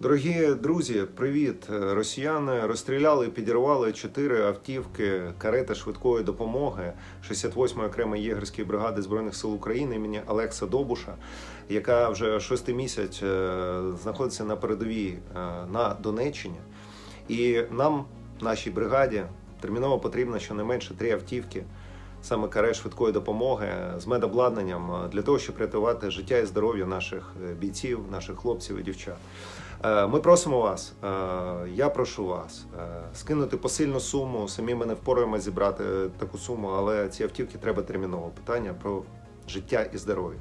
Дорогі друзі, привіт! Росіяни розстріляли і підірвали чотири автівки карети швидкої допомоги 68-ї окремої єгерської бригади збройних сил України імені Олекса Добуша, яка вже шостий місяць е, знаходиться на передовій е, на Донеччині. І нам, нашій бригаді, терміново потрібно щонайменше три автівки. Саме каре швидкої допомоги з медобладнанням е, для того, щоб рятувати життя і здоров'я наших е, бійців, наших хлопців і дівчат. Е, Ми просимо вас, е, я прошу вас е, скинути посильну суму. Самі ми не впораємо зібрати таку суму, але ці автівки треба терміново. Питання про життя і здоров'я.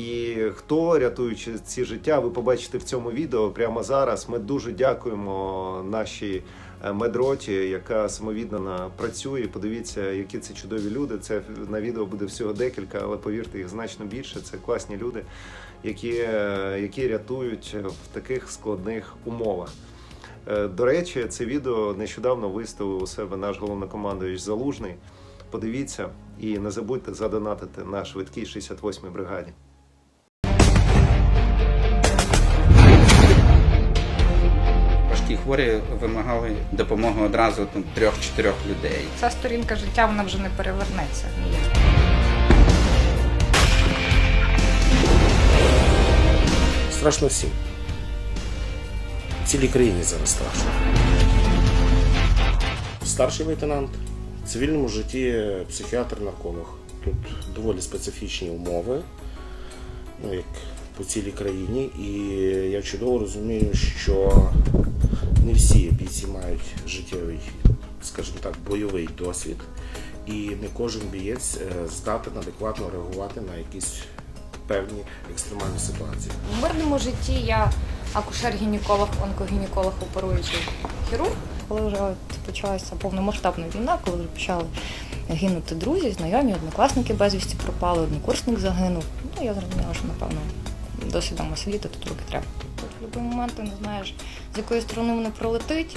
І хто рятуючи ці життя, ви побачите в цьому відео прямо зараз. Ми дуже дякуємо нашій е, медроті, яка самовіддано працює. Подивіться, які це чудові люди. Це на відео буде всього декілька, але повірте, їх значно більше. Це класні люди, які, е, які рятують в таких складних умовах. Е, До речі, це відео нещодавно виставив у себе наш головнокомандуючий Залужний. Подивіться і не забудьте задонатити на швидкій 68-й бригаді. Важкі хворі вимагали допомоги одразу там, трьох-чотирьох людей. Ця сторінка життя вона вже не перевернеться. Страшно всім. Цілій країні зараз страшно. Старший лейтенант, в цивільному житті психіатр-нарколог. Тут доволі специфічні умови, ну, як по цілій країні. І я чудово розумію, що не всі бійці мають життєвий, скажімо так, бойовий досвід. І не кожен бієць е, здатен адекватно реагувати на якісь певні екстремальні ситуації. В мирному житті я акушер-гінеколог, онкогінеколог, оперуючий хірург. Коли вже почалася повномасштабна війна, коли вже почали гинути друзі, знайомі, однокласники безвісті пропали, однокурсник загинув. Ну я зрозуміла, що напевно досі вдома сидіти тут руки треба. Тут в будь-який момент ти не знаєш, з якої сторони вони пролетить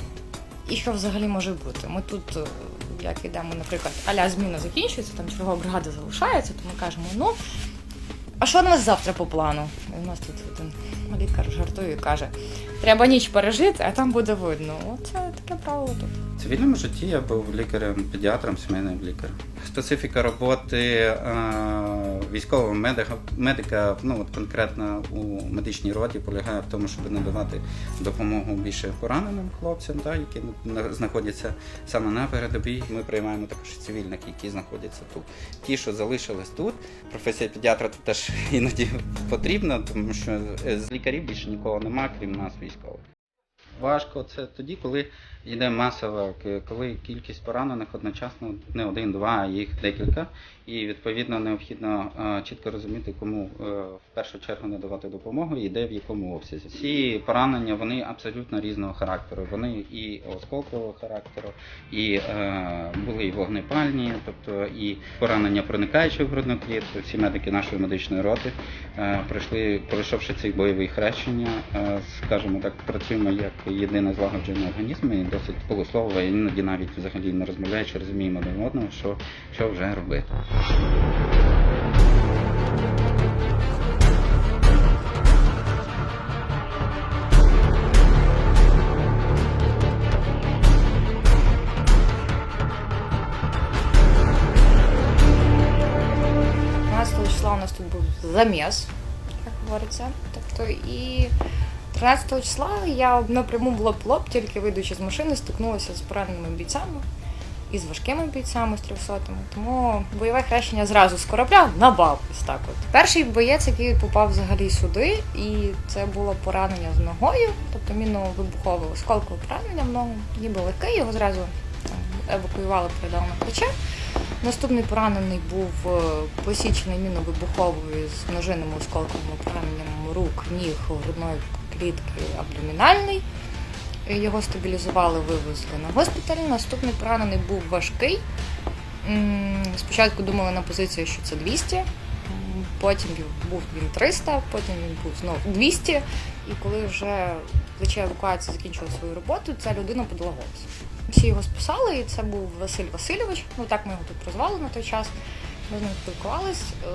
і що взагалі може бути. Ми тут, е, як йдемо, наприклад, аля зміна закінчується, там чергова бригада залишається, то ми кажемо, ну. А що у нас завтра по плану? І у нас тут один лікар жартує і каже: треба ніч пережити, а там буде видно. Оце таке правило тут. В цивільному житті я був лікарем-педіатром, сімейним лікарем. Специфіка роботи е, військового медика, медика, ну от конкретно у медичній роті, полягає в тому, щоб надавати допомогу більше пораненим хлопцям, та, які знаходяться саме на передовій. Ми приймаємо також і цивільних, які знаходяться тут. Ті, що залишились тут, професія педіатра теж іноді потрібна, тому що з лікарів більше нікого нема, крім нас, військових. Важко це тоді, коли йде масова, коли кількість поранених одночасно не один-два, а їх декілька. І відповідно необхідно е, чітко розуміти, кому е, в першу чергу надавати допомогу і де в якому обсязі. Ці поранення вони абсолютно різного характеру. Вони і осколкового характеру, і е, були і вогнепальні, тобто і поранення проникаючи в грудну клітку. Всі медики нашої медичної роти пройшли, пройшовши цих бойових хрещення, скажімо так, працюємо як єдине злагоджене організм і досить полуслово, іноді навіть взагалі не розмовляючи, розуміємо один одного, що, що вже робити. – у нас тут був заміс, як говориться. Тобто і 13 числа я напряму в лоб-лоб, тільки вийдучи з машини, стикнулася з пораненими бійцями і з важкими бійцями, з 300 Тому бойове хрещення зразу з корабля на бал. Так от. Перший боєць, який попав взагалі сюди, і це було поранення з ногою, тобто мінно-вибухове осколкове поранення в ногу, ніби легке, його зразу евакуювали, передали на плече. Наступний поранений був е, посічений міновибуховою з множинними осколковими пораненням рук, ніг, грудної клітки, абдомінальний. Його стабілізували, вивезли на госпіталь. Наступний поранений був важкий. Спочатку думали на позиції, що це 200, потім був він 300, потім він був знову 200. І коли вже плече евакуації закінчила свою роботу, ця людина подала голос. Всі його списали, і це був Василь Васильович. Ну так ми його тут прозвали на той час. Ми з ним спілкувались. Е,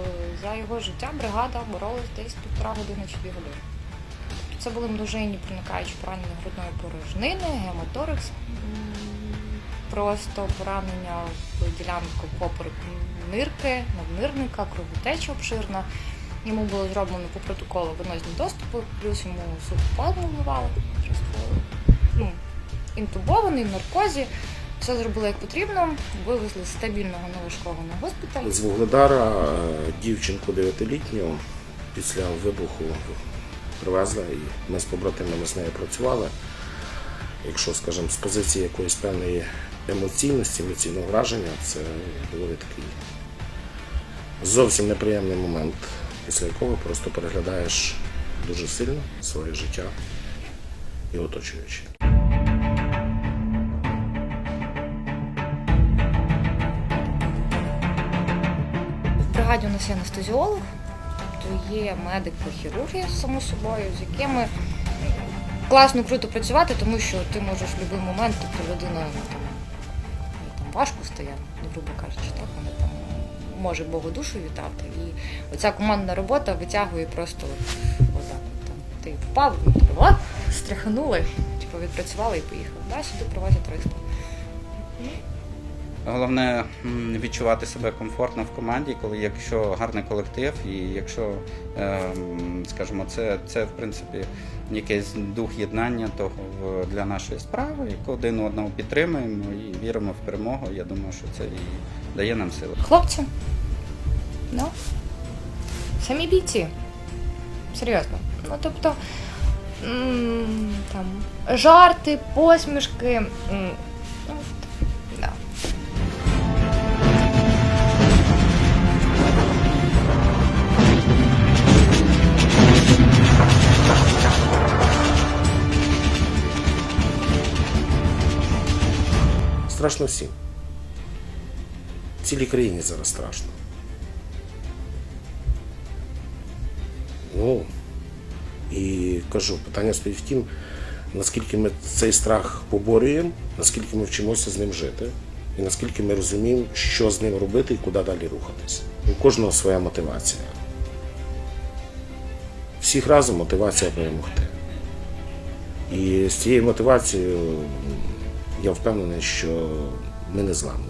За його життя бригада боролась десь півтора години чи дві години. Це були множинні проникаючі поранення грудної порожнини, гематорикс, просто поранення в ділянку поперек нирки, наднирника, кровотеча обширна. Йому було зроблено по протоколу венозні доступи, плюс йому сухопалку вливали, просто ну, інтубований, в наркозі. Все зробили як потрібно, вивезли з стабільного неважкого на госпіталь. З Вугледара е, дівчинку 9-літню після вибуху привезли, і ми з побратимами з нею працювали. Якщо, скажімо, з позиції якоїсь певної емоційності, емоційного враження, це доволі такий зовсім неприємний момент, після якого просто переглядаєш дуже сильно своє життя і оточуючи. В бригаді у нас є анестезіолог, є медик по хірургії, само собою, з якими класно круто працювати, тому що ти можеш в будь-який момент, тобто людина ну, там, там важко стає, ну, грубо кажучи, так, вона там може Богу душу вітати. І оця командна робота витягує просто отак. от, Там, ти впав, о, стряханули, типу, відпрацювали і поїхали. Да, сюди привозять 300. Головне відчувати себе комфортно в команді, коли якщо гарний колектив, і якщо, ем, скажімо, це, це в принципі якийсь дух єднання того для нашої справи, яку один одного підтримуємо і віримо в перемогу. Я думаю, що це і дає нам сили. Хлопці. Ну. Самі бійці. Серйозно. Ну, тобто. Там, жарти, посмішки. Ну, Страшно всім. Цілій країні зараз страшно. Ну, і кажу, питання стоїть в тім, наскільки ми цей страх поборюємо, наскільки ми вчимося з ним жити, і наскільки ми розуміємо, що з ним робити і куди далі рухатись. У кожного своя мотивація. Всіх разом мотивація перемогти. І з цією мотивацією я впевнений, що ми не зламні.